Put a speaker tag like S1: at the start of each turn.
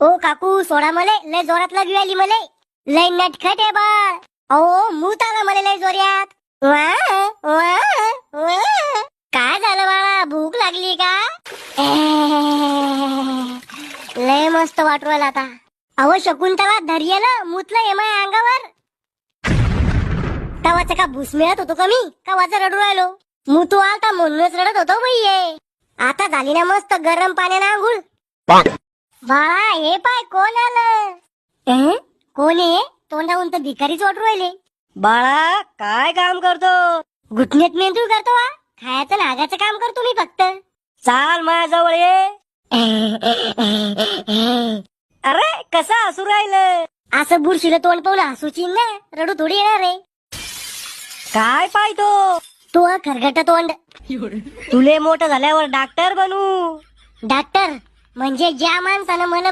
S1: ओ काकू सोडा मले. लय जोरात लागली आली मले. लय नटखट आहे बाळ. अहो मूत आला मला लय जोऱ्यात वा, वा, वा. काय झालं बाळा? भूक लागली का? लय मस्त वाटू राहिला आता. अहो शकुंतला धैर्य ना मुतलं ये माझ्या अंगावर. तवाच का भूस मिळत होतो का मी? कवाचा रडू राहिलो? मुतू आलता म्हणूनच रडत होतो बाई आता झाली ना मस्त गरम पाण्यानं आंघोळ. बाळा हे पाय कोण आलं? कोण आहे तोंडाहून तर भिकारीच वाटू राहिले.
S2: बाळा काय काम करतो?
S1: घुटण्यात मेंदूळ करतो वा खायचं नागाचं काम करतो मी फक्त.
S2: चाल माझ्याजवळ ये. अरे कसं हसू राहिलं?
S1: असं बुरशीला तोंड पाहून हसूची ना रडू थोडी येणार रे
S2: काय पाहतो
S1: तू? खरगट तोंड.
S2: तुले मोठं झाल्यावर डॉक्टर बनू.
S1: डॉक्टर? म्हणजे ज्या माणसानं मन